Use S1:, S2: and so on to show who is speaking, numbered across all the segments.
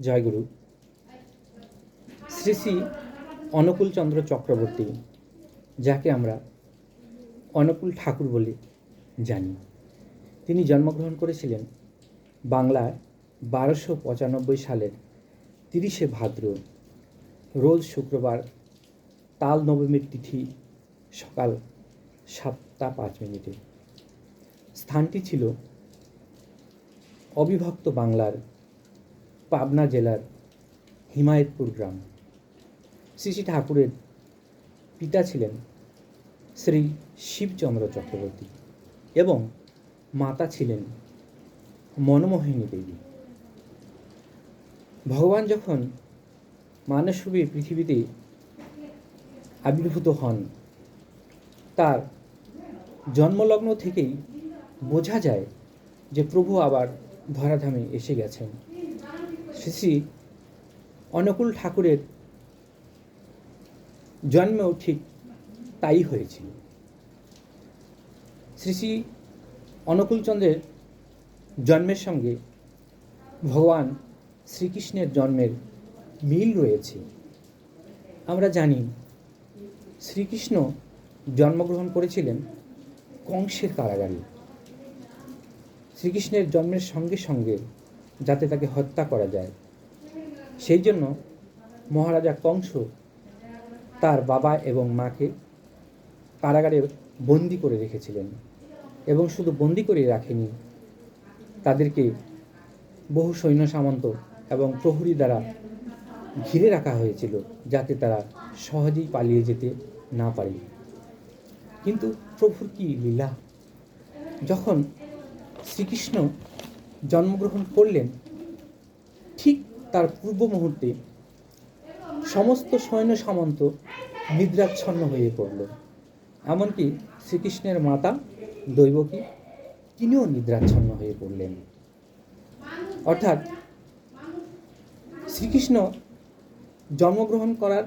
S1: জয়গুরু, শ্রী শ্রী অনুকূলচন্দ্র চক্রবর্তী, যাকে আমরা অনুকূল ঠাকুর বলে জানি। তিনি জন্মগ্রহণ করেছিলেন বাংলায় বারোশো পঁচানব্বই সালের তিরিশে ভাদ্র, রোজ শুক্রবার তাল নবমীর তিথি সকাল সাতটা পাঁচ মিনিটে। স্থানটি ছিল অবিভক্ত বাংলার পাবনা জেলার হিমায়তপুর গ্রাম। শ্রী শ্রী ঠাকুরের পিতা ছিলেন শ্রী শিবচন্দ্র চক্রবর্তী এবং মাতা ছিলেন মনমোহিনী দেবী। ভগবান যখন মানসরূপে পৃথিবীতে আবির্ভূত হন, তার জন্মলগ্ন থেকেই বোঝা যায় যে প্রভু আবার ধরাধামে এসে গেছেন। শ্রী শ্রী অনুকূল ঠাকুরের জন্মেও ঠিক তাই হয়েছিল। শ্রী শ্রী অনুকূলচন্দ্রের জন্মের সঙ্গে ভগবান শ্রীকৃষ্ণের জন্মের মিল রয়েছে। আমরা জানি শ্রীকৃষ্ণ জন্মগ্রহণ করেছিলেন কংসের কারাগারে। শ্রীকৃষ্ণের জন্মের সঙ্গে সঙ্গে যাতে তাকে হত্যা করা যায় সেই জন্য মহারাজা কংস তার বাবা এবং মাকে কারাগারে বন্দি করে রেখেছিলেন এবং শুধু বন্দি করে রাখেনি, তাদেরকে বহু সৈন্য সামন্ত এবং প্রহরী দ্বারা ঘিরে রাখা হয়েছিল যাতে তারা সহজেই পালিয়ে যেতে না পারে। কিন্তু প্রভুর কি লীলা? যখন শ্রীকৃষ্ণ জন্মগ্রহণ করলেন, ঠিক তার পূর্ব মুহূর্তে সমস্ত সৈন্য সামন্ত নিদ্রাচ্ছন্ন হয়ে পড়ল। এমনকি শ্রীকৃষ্ণের মাতা দৈবকী তিনিও নিদ্রাচ্ছন্ন হয়ে পড়লেন। অর্থাৎ শ্রীকৃষ্ণ জন্মগ্রহণ করার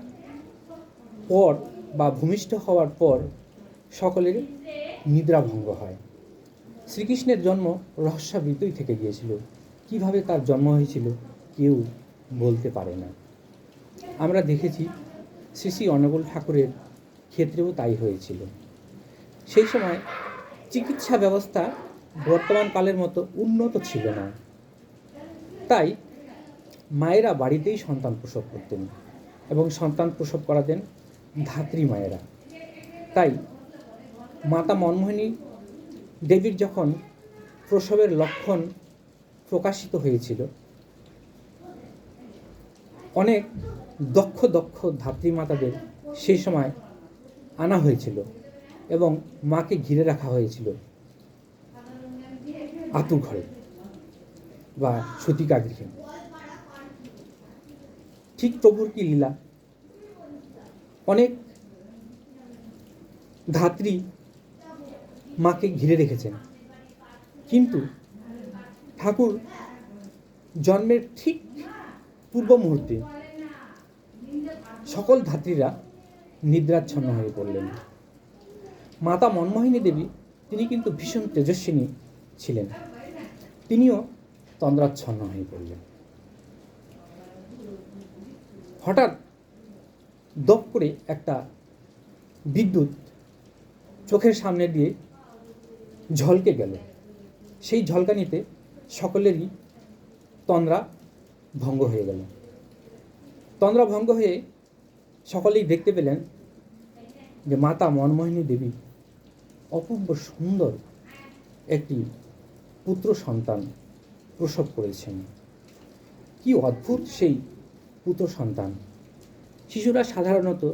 S1: পর বা ভূমিষ্ঠ হওয়ার পর সকলের নিদ্রাভঙ্গ হয়। শ্রীকৃষ্ণের জন্ম রহস্যাবৃতই থেকে গিয়েছিল। কীভাবে তার জন্ম হয়েছিল? কেউ বলতে পারে না। আমরা দেখেছি শ্রী শ্রী অনুকূল ঠাকুরের ক্ষেত্রেও তাই হয়েছিল। সেই সময় চিকিৎসা ব্যবস্থা বর্তমান কালের মতো উন্নত ছিল না। তাই মায়েরা বাড়িতেই সন্তান প্রসব করতেন এবং সন্তান প্রসব করাতেন ধাত্রী মায়েরা। তাই মাতা মনমোহিনী দেবীর যখন প্রসবের লক্ষণ প্রকাশিত হয়েছিল অনেক দক্ষ দক্ষ ধাত্রীমাতাদের সেই সময় আনা হয়েছিল এবং মাকে ঘিরে রাখা হয়েছিল আতু ঘরে বা সতিকা গৃহে ঠিক প্রভুর কি লীলা? অনেক ধাত্রী মাকে ঘিরে রেখেছেন। কিন্তু ঠাকুর জন্মের ঠিক পূর্ব মুহূর্তে সকল ধাত্রীরা নিদ্রাচ্ছন্ন হয়ে পড়লেন। মাতা মনমোহিনী দেবী, তিনি কিন্তু ভীষণ তেজস্বিনী ছিলেন। তিনিও তন্দ্রাচ্ছন্ন হয়ে পড়লেন। হঠাৎ দপ করে একটা বিদ্যুৎ চোখের সামনে দিয়ে ঝলকে গেল। সেই ঝলকানিতে সকলেরই তন্দ্রা ভঙ্গ হয়ে গেল। তন্দ্রা ভঙ্গ হয়ে সকলেই দেখতে পেলেন যে মাতা মনমোহিনী দেবী অপূর্ব সুন্দর একটি পুত্র সন্তান প্রসব করেছেন। কি অদ্ভুত সেই পুত্র সন্তান। শিশুরা সাধারণত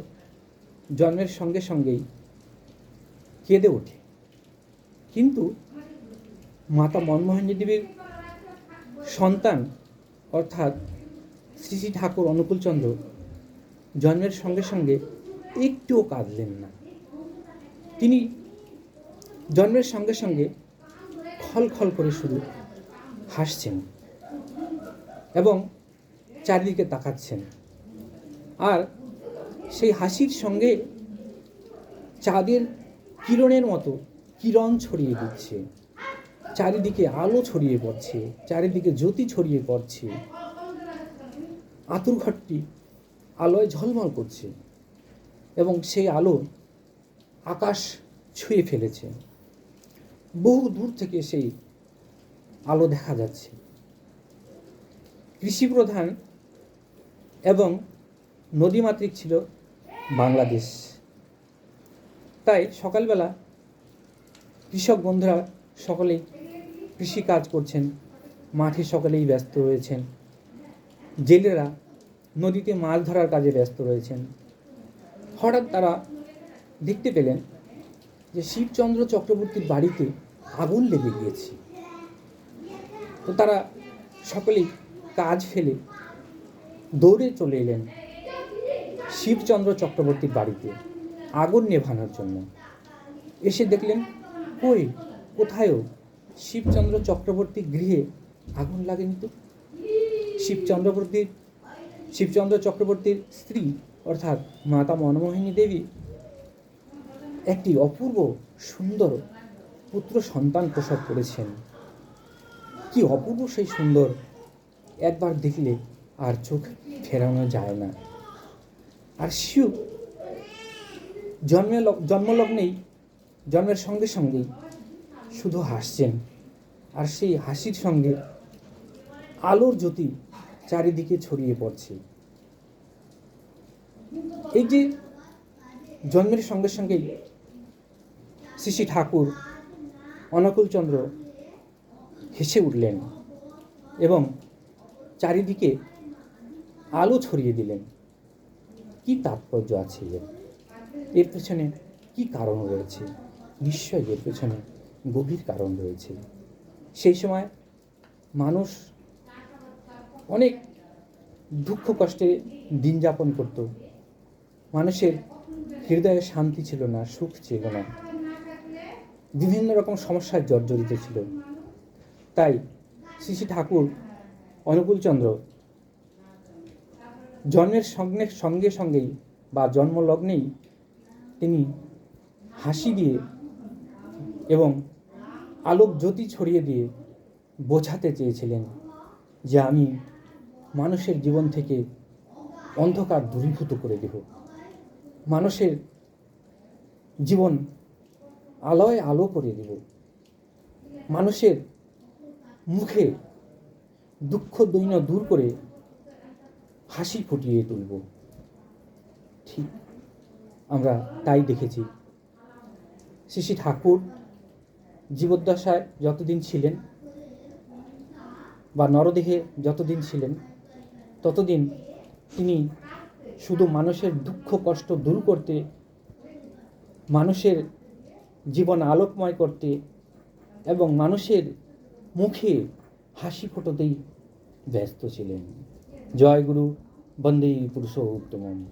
S1: জন্মের সঙ্গে সঙ্গেই কেঁদে ওঠে। কিন্তু মাতা মনমোহিনী দেবীর সন্তান অর্থাৎ শ্রী শ্রী ঠাকুর অনুকূলচন্দ্র জন্মের সঙ্গে সঙ্গে একটুও কাঁদলেন না। তিনি জন্মের সঙ্গে সঙ্গে খল খল করে শুধু হাসছেন এবং চারিদিকে তাকাচ্ছেন। আর সেই হাসির সঙ্গে চাঁদের কিরণের মতো কিরণ ছড়িয়ে দিচ্ছে। চারিদিকে আলো ছড়িয়ে পড়ছে, চারিদিকে জ্যোতি ছড়িয়ে পড়ছে। আতুর ঘরটি আলোয় ঝলমল করছে এবং সেই আলো আকাশ ছুঁয়ে ফেলেছে। বহু দূর থেকে সেই আলো দেখা যাচ্ছে। কৃষি প্রধান এবং নদীমাতৃক ছিল বাংলাদেশ। তাই সকালবেলা কৃষক বন্ধুরা সকলেই কৃষি কাজ করছেন, মাঠে সকলেই ব্যস্ত রয়েছেন। জেলেরা নদীতে মাছ ধরার কাজে ব্যস্ত রয়েছেন। হঠাৎ তারা দেখতে পেলেন যে শিবচন্দ্র চক্রবর্তীর বাড়িতে আগুন লেগে গিয়েছে। তো তারা সকলেই কাজ ফেলে দৌড়ে চলে এলেন শিবচন্দ্র চক্রবর্তীর বাড়িতে আগুন নেভানোর জন্য। এসে দেখলেন, কই কোথায়ও শিবচন্দ্র চক্রবর্তী গৃহে আগুন লাগেনি তো? শিবচন্দ্রবর্তীর শিবচন্দ্র চক্রবর্তীর স্ত্রী অর্থাৎ মাতা মনমোহিনী দেবী একটি অপূর্ব সুন্দর পুত্র সন্তান প্রসব করেছেন। কি অপূর্ব সেই সুন্দর, একবার দেখলে আর চোখ ফেরানো যায় না। আর শিব জন্মে জন্মলগ্নেই, জন্মের সঙ্গে সঙ্গেই শুধু হাসছেন। আর সেই হাসির সঙ্গে আলোর জ্যোতি চারিদিকে ছড়িয়ে পড়ছে। এই যে জন্মের সঙ্গে সঙ্গেই শ্রী ঠাকুর অনকুলচন্দ্র হেসে উঠলেন এবং চারিদিকে আলো ছড়িয়ে দিলেন। কি তাৎপর্য আছে এর পেছনে কি কারণ রয়েছে? নিশ্চয়ই এর পেছনে গভীর কারণ রয়েছে। সেই সময় মানুষ অনেক দুঃখ কষ্টে দিন যাপন করত। মানুষের হৃদয়ে শান্তি ছিল না, সুখ ছিল না। বিভিন্ন রকম সমস্যায় জর্জরিত ছিল। তাই শ্রী ঠাকুর অনুকূলচন্দ্র জন্মের সঙ্গে সঙ্গে সঙ্গেই বা জন্মলগ্নেই তিনি হাসি দিয়ে এবং আলোক জ্যোতি ছড়িয়ে দিয়ে বোঝাতে চেয়েছিলেন যে আমি মানুষের জীবন থেকে অন্ধকার দূরীভূত করে দেব। মানুষের জীবন আলোয় আলো করে দেব। মানুষের মুখে দুঃখ দৈন্য দূর করে হাসি ফুটিয়ে তুলব। ঠিক আমরা তাই দেখেছি। শ্রী ঠাকুর জীবদ্দশায় যতদিন ছিলেন বা নরদেহে যতদিন ছিলেন, ততদিন তিনি শুধু মানুষের দুঃখ, কষ্ট দূর করতে, মানুষের জীবন আলোকময় করতে এবং মানুষের মুখে হাসি ফোটোতেই ব্যস্ত ছিলেন। জয় গুরু, বন্দে পুরুষোত্তম